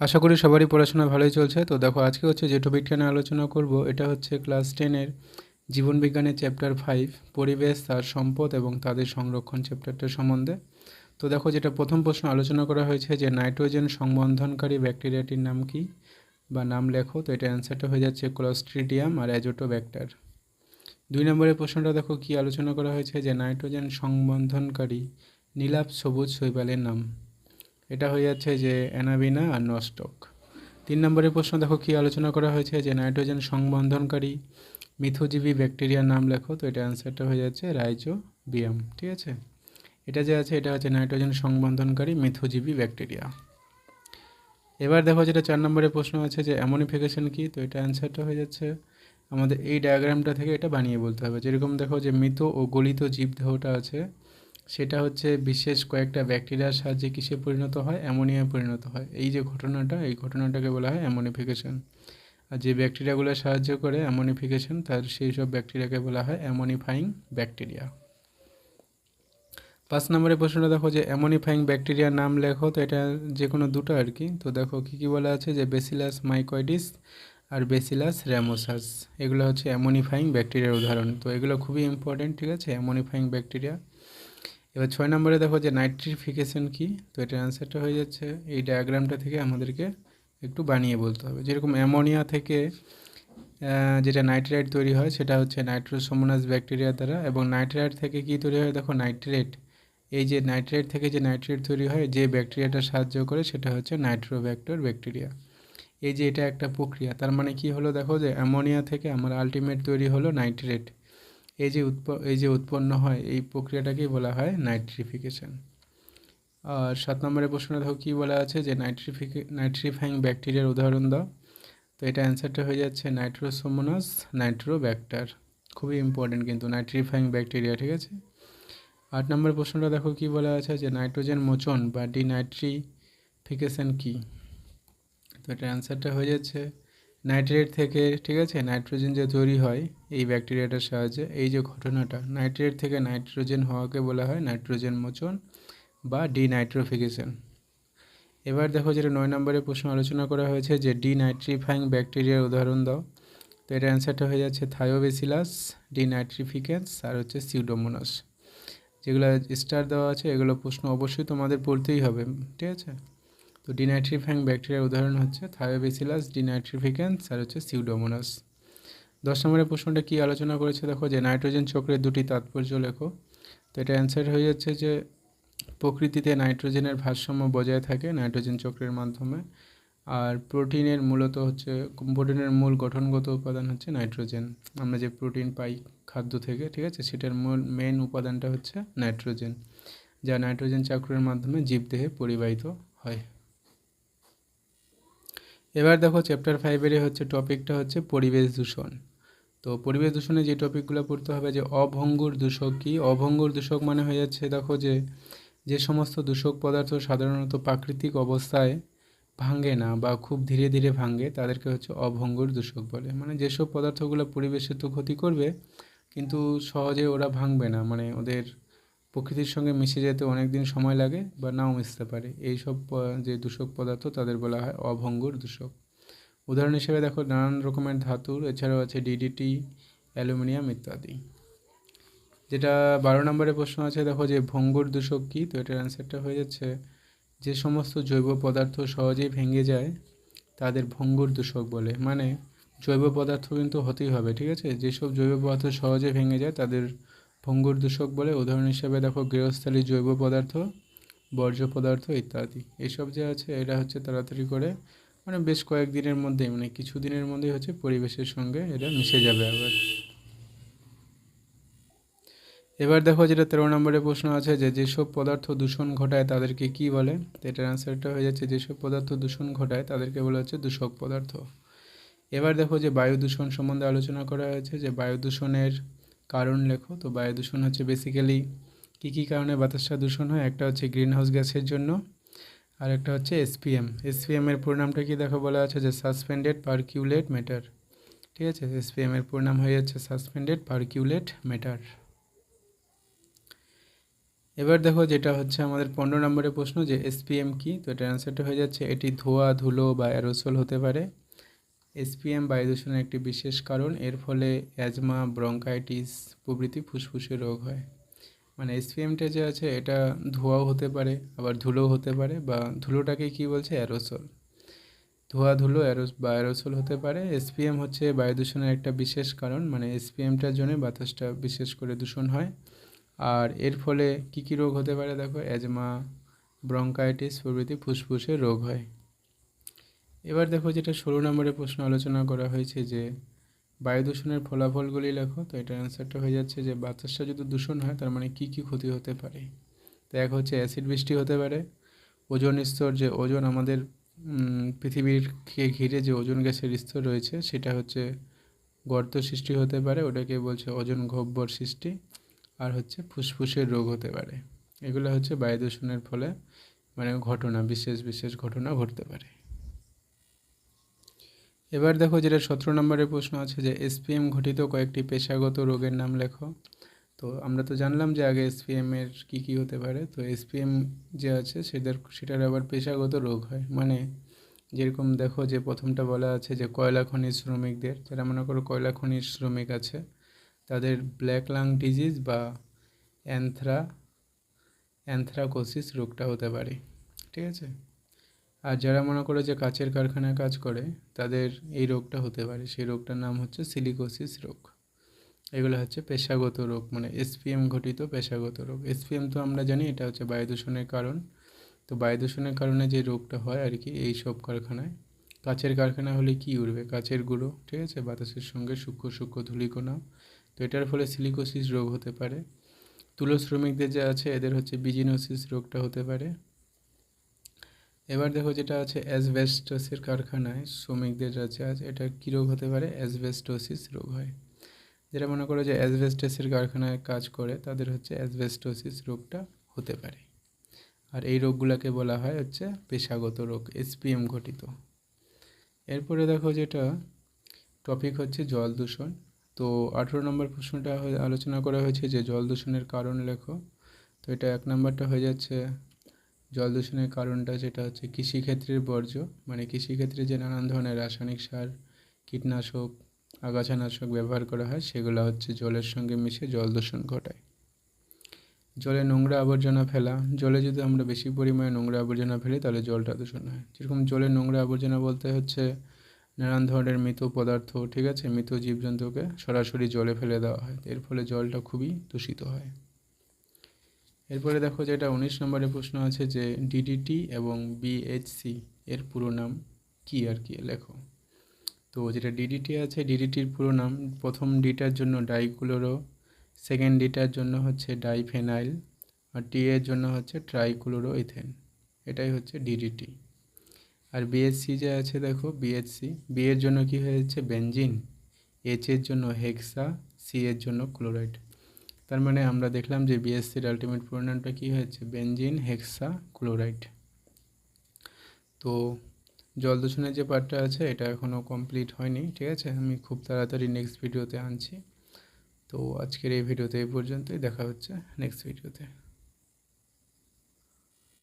আশা করি সবারই পড়াশোনা ভালোই চলছে। তো দেখো, আজকে হচ্ছে যে টপিকটা নিয়ে আলোচনা করব, এটা হচ্ছে ক্লাস টেনের জীবনবিজ্ঞানের চ্যাপ্টার ফাইভ পরিবেশ, তার সম্পদ এবং তাদের সংরক্ষণ চ্যাপ্টারটার সম্বন্ধে। তো দেখো, যেটা প্রথম প্রশ্ন আলোচনা করা হয়েছে যে নাইট্রোজেন সংবন্ধনকারী ব্যাকটেরিয়াটির নাম কি বা নাম লেখো? তো এটা অ্যান্সারটা হয়ে যাচ্ছে ক্লস্ট্রিডিয়াম আর অ্যাজোটোব্যাক্টার দুই নম্বরের প্রশ্নটা দেখো, কি আলোচনা করা হয়েছে যে নাইট্রোজেন সংবন্ধনকারী নীলাপ সবুজ শৈবালের নাম? এটা হয়ে যাচ্ছে যে অ্যানাবিনা আর নস্টক। তিন নম্বরের প্রশ্ন, দেখো কি আলোচনা করা হয়েছে যে নাইট্রোজেন সংবন্ধনকারী মিথোজীবী ব্যাকটেরিয়ার নাম লেখো, তো এটা অ্যান্সারটা হয়ে যাচ্ছে রাইজো বিয়াম ঠিক আছে? এটা যে আছে, এটা হচ্ছে নাইট্রোজেন সংবন্ধনকারী মিথোজীবী ব্যাকটেরিয়া। এবার দেখো যেটা চার নম্বরের প্রশ্ন আছে যে অ্যামোনিফিকেশন কি, তো এটা অ্যান্সারটা হয়ে যাচ্ছে। আমাদের এই ডায়াগ্রামটা থেকে এটা বানিয়ে বলতে হবে। যেরকম দেখো যে মৃত ও গলিত জীবদেহটা আছে সেটা হচ্ছে বিশেষ কয়েকটা ব্যাকটেরিয়ার সাহায্যে কিসে পরিণত হয়? অ্যামোনিয়ায় পরিণত হয়। এই যে ঘটনাটা, এই ঘটনাটাকে বলা হয় অ্যামোনিফিকেশন। আর যে ব্যাকটেরিয়াগুলো সাহায্য করে অ্যামোনিফিকেশন, তার সেই সব ব্যাকটেরিয়াকে বলা হয় অ্যামোনিফাইং ব্যাকটেরিয়া। পাঁচ নম্বরের প্রশ্নটা দেখো যে, অ্যামোনিফাইং ব্যাকটেরিয়ার নাম লেখো তো এটা যে কোনো দুটো আর কি। তো দেখো কী কী বলা আছে? যে বেসিলাস মাইকয়েডিস আর বেসিলাস র্যামোসাস। এগুলো হচ্ছে অ্যামোনিফাইং ব্যাকটেরিয়ার উদাহরণ। তো এগুলো খুবই ইম্পর্টেন্ট ঠিক আছে? Ammonifying bacteria. এবার ছয় নম্বরে দেখো যে নাইট্রিফিকেশন কি? তো এটার অ্যান্সারটা হয়ে যাচ্ছে এই ডায়াগ্রামটা থেকে আমাদেরকে একটু বানিয়ে বলতে হবে। যেরকম অ্যামোনিয়া থেকে যেটা নাইট্রেট তৈরি হয়, সেটা হচ্ছে নাইট্রোসোমোনাস ব্যাকটেরিয়া দ্বারা এবং নাইট্রেট থেকে কি তৈরি হয়? দেখো নাইট্রেট এই যে নাইট্রেট থেকে যে নাইট্রেট তৈরি হয়, যে ব্যাকটেরিয়াটা সাহায্য করে, সেটা হচ্ছে নাইট্রোব্যাক্টর ব্যাকটেরিয়া এই যে এটা একটা প্রক্রিয়া, তার মানে কি হলো? দেখো যে অ্যামোনিয়া থেকে আমার আলটিমেট তৈরি হলো নাইট্রেট এই যে উৎপ, এই যে উৎপন্ন হয়, এই প্রক্রিয়াটাকেই বলা হয় নাইট্রিফিকেশন। আর সাত নম্বরের প্রশ্নে দেখো কী বলা আছে যে নাইট্রিফিকে, নাইট্রিফাইং ব্যাকটেরিয়ার উদাহরণ দাও। তো এটা অ্যান্সারটা হয়ে যাচ্ছে নাইট্রোসোমোনাস নাইট্রোব্যাক্টার। খুবই ইম্পর্টেন্ট কিন্তু নাইট্রিফাইং ব্যাকটেরিয়া, ঠিক আছে? আট নম্বর প্রশ্নটা দেখো কি বলা আছে যে নাইট্রোজেন মোচন বা ডিনাইট্রিফিকেশন কী? তো এটার অ্যান্সারটা হয়ে যাচ্ছে নাইট্রেট থেকে, ঠিক আছে? নাইট্রোজেন যে তৈরি হয় এই ব্যাকটেরিয়াটার সাহায্যে, এই যে ঘটনাটা, নাইট্রেট থেকে নাইট্রোজেন হওয়াকে বলা হয় নাইট্রোজেন মোচন বা ডিনাইট্রোফিকেশন এবার দেখো যেটা নয় নম্বরে প্রশ্ন আলোচনা করা হয়েছে যে ডিনাইট্রিফাইং ব্যাকটেরিয়ার উদাহরণ দাও। তো এটা অ্যান্সারটা হয়ে যাচ্ছে থায়োবেসিলাস ডিনাইট্রিফিকেন্স আর হচ্ছে সিউডোমোনাস। যেগুলো স্টার দেওয়া আছে, এগুলো প্রশ্ন অবশ্যই তোমাদের পড়তেই হবে, ঠিক আছে? তো ডিনাইট্রিফ্যাং ব্যাকটেরিয়ার উদাহরণ হচ্ছে থায়োবেসিলাস ডিনাইট্রিফিকেন্স, আর হচ্ছে সিউডোমোনাস। দশ নম্বরের প্রশ্নটা কী আলোচনা করেছে? দেখো যে নাইট্রোজেন চক্রের দুটি তাৎপর্য লেখো। তো এটা অ্যান্সার হয়ে যাচ্ছে যে প্রকৃতিতে নাইট্রোজেনের ভারসাম্য বজায় থাকে নাইট্রোজেন চক্রের মাধ্যমে, আর প্রোটিনের মূলত হচ্ছে প্রোটিনের মূল গঠনগত উপাদান হচ্ছে নাইট্রোজেন। আমরা যে প্রোটিন পাই খাদ্য থেকে, ঠিক আছে? সেটার মূল মেন উপাদানটা হচ্ছে নাইট্রোজেন, যা নাইট্রোজেন চক্রের মাধ্যমে জীবদেহে পরিবাহিত হয়। এবার দেখো চ্যাপ্টার ফাইভের হচ্ছে টপিকটা হচ্ছে পরিবেশ দূষণ। তো পরিবেশ দূষণে যে টপিকগুলো পড়তে হবে, যে অভঙ্গুর দূষক কী? অভঙ্গুর দূষক মানে হয়ে যাচ্ছে দেখো যে যে সমস্ত দূষক পদার্থ সাধারণত প্রাকৃতিক অবস্থায় ভাঙে না বা খুব ধীরে ধীরে ভাঙে, তাদেরকে হচ্ছে অভঙ্গুর দূষক বলে। মানে যেসব পদার্থগুলো পরিবেশে তো ক্ষতি করবে, কিন্তু সহজে ওরা ভাঙবে না। মানে ওদের প্রকৃতির সঙ্গে মিশে যেতে অনেক দিন সময় লাগে বা নাও মিশতে পারে। এই সব যে দূষক পদার্থ তাদের বলা হয় অভঙ্গুর দূষক। উদাহরণ হিসেবে দেখো, নানান রকমের ধাতুর, এছাড়াও আছে ডিডিটি অ্যালুমিনিয়াম ইত্যাদি। যেটা বারো নম্বরে প্রশ্ন আছে, দেখো যে ভঙ্গুর দূষক কী? তো এটার অ্যান্সারটা হয়ে যাচ্ছে, যে সমস্ত জৈব পদার্থ সহজেই ভেঙে যায়, তাদের ভঙ্গুর দূষক বলে। মানে জৈব পদার্থ কিন্তু হতেই হবে, ঠিক আছে? যেসব জৈব পদার্থ সহজে ভেঙে যায়, তাদের ভঙ্গুর দূষক বলে উদাহরণ হিসেবে দেখো গৃহস্থালী জৈব পদার্থ, বর্জ্য পদার্থ ইত্যাদি। এসব যে আছে, এটা হচ্ছে তাড়াতাড়ি করে মানে বেশ কয়েকদিনের মধ্যেই মানে কিছু দিনের মধ্যেই হচ্ছে পরিবেশের সঙ্গে এটা মিশে যাবে আবার। এবার দেখো যেটা তেরো নম্বরে প্রশ্ন আছে যে, যেসব পদার্থ দূষণ ঘটায় তাদেরকে কি বলে? এটার অ্যান্সারটা হয়ে যাচ্ছে, যেসব পদার্থ দূষণ ঘটায় তাদেরকে বলা হচ্ছে দূষক পদার্থ। এবার দেখো যে বায়ু দূষণ সম্বন্ধে আলোচনা করা হয়েছে যে, বায়ু দূষণের কারণ লেখো, তো বায়ু দূষণ হচ্ছে বেসিক্যালি কী কী কারণে বাতাসটা দূষণ হয়? একটা হচ্ছে গ্রিন হাউস গ্যাসের জন্য, আর একটা হচ্ছে এসপিএম এসপিএমের নামটা কি দেখো বলা আছে যে সাসপেন্ডেড পারকিউলেট ম্যাটার ঠিক আছে? এসপিএমের নাম হয়ে যাচ্ছে সাসপেন্ডেড পারকিউলেট ম্যাটার এবার দেখো যেটা হচ্ছে আমাদের পনেরো নম্বরের প্রশ্ন যে এসপিএম কি? তো এটার অ্যান্সারটা হয়ে যাচ্ছে এটি ধোঁয়া, ধুলো বা অ্যারোসল হতে পারে। এসপিএম বায়ু দূষণের একটি বিশেষ কারণ। এর ফলে অ্যাজমা, ব্রঙ্কাইটিস প্রভৃতি ফুসফুসে রোগ হয়। মানে এসপিএমটা যে আছে, এটা ধোঁয়াও হতে পারে, আবার ধুলোও হতে পারে, বা ধুলোটাকে কি বলছে? অ্যারোসল। ধোঁয়া, ধুলো, অ্যারোস, বা অ্যারোসল হতে পারে। এসপিএম হচ্ছে বায়ু দূষণের একটা বিশেষ কারণ। মানে এসপিএমটার জন্য বাতাসটা বিশেষ করে দূষণ হয়। আর এর ফলে কী কী রোগ হতে পারে? দেখো, অ্যাজমা, ব্রঙ্কাইটিস প্রভৃতি ফুসফুসে রোগ হয়। এবার দেখো যেটা ষোলো নম্বরের প্রশ্ন আলোচনা করা হয়েছে যে বায়ু দূষণের ফলাফলগুলি লেখো, তো এটার অ্যান্সারটা হয়ে যাচ্ছে যে বাতাসটা যদি দূষণ হয়, তার মানে কী কী ক্ষতি হতে পারে? তো এক হচ্ছে অ্যাসিড বৃষ্টি হতে পারে, ওজন স্তর যে ওজন আমাদের পৃথিবীরকে ঘিরে যে ওজন গ্যাসের স্তর রয়েছে, সেটা হচ্ছে গর্ত সৃষ্টি হতে পারে, ওটাকে বলছে ওজন গহ্বর সৃষ্টি, আর হচ্ছে ফুসফুসের রোগ হতে পারে। এগুলো হচ্ছে বায়ু দূষণের ফলে মানে ঘটনা, বিশেষ বিশেষ ঘটনা ঘটতে পারে। এবার দেখো যেটা সতেরো নম্বরের প্রশ্ন আছে যে এসপিএম ঘটিত কয়েকটি পেশাগত রোগের নাম লেখো। তো আমরা তো জানলাম যে আগে এসপিএম এর কী কী হতে পারে। তো এসপিএম যে আছে সেটার সেটার আবার পেশাগত রোগ হয়। মানে যেরকম দেখো যে প্রথমটা বলা আছে যে কয়লা খনির শ্রমিকদের, যারা মনে করো কয়লা খনির শ্রমিক আছে, তাদের ব্ল্যাক লাং ডিজিজ বা অ্যান্থ্রা, অ্যান্থ্রাকোসিস রোগটা হতে পারে। ঠিক আছে? আর যারা মনে করে যে কাচের কারখানায় কাজ করে, তাদের এই রোগটা হতে পারে। সেই রোগটার নাম হচ্ছে সিলিকোসিস রোগ। এগুলো হচ্ছে পেশাগত রোগ মানে এসপিএম ঘটিত পেশাগত রোগ। এসপিএম তো আমরা জানি, এটা হচ্ছে বায়ু দূষণের কারণ। তো বায়ু দূষণের কারণে যে রোগটা হয় আর কি, এই সব কারখানায়। কাচের কারখানা হলে কি উঠবে? কাচের গুঁড়ো, ঠিক আছে? বাতাসের সঙ্গে সূক্ষ্ম সূক্ষ্ম ধুলিকণা। তো এটার ফলে সিলিকোসিস রোগ হতে পারে। তুলো শ্রমিকদের যে আছে, এদের হচ্ছে বিজিনোসিস রোগটা হতে পারে। এবার দেখো যেটা আছে অ্যাসবেস্টসের কারখানায় শ্রমিকদের আছে আছে এটা কী রোগ হতে পারে? অ্যাসবেস্টোসিস রোগ হয়। যেটা মনে করো যে অ্যাসবেস্টাসের কারখানায় কাজ করে, তাদের হচ্ছে অ্যাসবেস্টোসিস রোগটা হতে পারে। আর এই রোগগুলোকে বলা হয় হচ্ছে পেশাগত রোগ, এসপিএম ঘটিত। এরপরে দেখো যেটা, টপিক হচ্ছে জল দূষণ। তো আঠেরো নম্বর প্রশ্নটা আলোচনা করা হয়েছে যে জল দূষণের কারণ লেখো। তো এটা এক নম্বরটা হয়ে যাচ্ছে জল দূষণের কারণটা যেটা হচ্ছে কৃষিক্ষেত্রের বর্জ্য। মানে কৃষিক্ষেত্রে যে নানান ধরনের রাসায়নিক সার, কীটনাশক, আগাছানাশক ব্যবহার করা হয়, সেগুলো হচ্ছে জলের সঙ্গে মিশে জল দূষণ ঘটায়। জলে নোংরা আবর্জনা ফেলা, জলে যদি আমরা বেশি পরিমাণে নোংরা আবর্জনা ফেলি, তাহলে জলটা দূষণ হয়। যেরকম জলে নোংরা আবর্জনা বলতে হচ্ছে নানান ধরনের মৃত পদার্থ, ঠিক আছে? মৃত জীবজন্তুকে সরাসরি জলে ফেলে দেওয়া হয়। এর ফলে জলটা খুবই দূষিত হয়। এরপরে দেখো যেটা উনিশ নম্বরে প্রশ্ন আছে যে ডিডিটি এবং বিএইচসি এর পুরো নাম কী আর কি লেখো। তো যেটা ডিডিটি আছে ডিডিটির পুরো নাম, প্রথম ডিটার জন্য ডাইকুলোরো, সেকেন্ড ডিটার জন্য হচ্ছে ডাইফেনাইল, আর টি এর জন্য হচ্ছে ট্রাইকুলোরো ইথেন এটাই হচ্ছে ডিডিটি আর বিএসসি যে আছে দেখো বিএসসি বি এর জন্য কি হয়েছে বেঞ্জিন এইচ এর জন্য হেক্সা সি এর জন্য ক্লোরাইড। তার মানে আমরা দেখলাম যে বিএসসির আলটিমেট পরিণামটা কী হয়েছে? বেঞ্জিন হেক্সা ক্লোরাইড তো জল দূষণের যে পার্টটা আছে, এটা এখনও কমপ্লিট হয়নি, ঠিক আছে? আমি খুব তাড়াতাড়ি নেক্সট ভিডিওতে আনছি। তো আজকের এই ভিডিওতে এই পর্যন্তই, দেখা হচ্ছে নেক্সট ভিডিওতে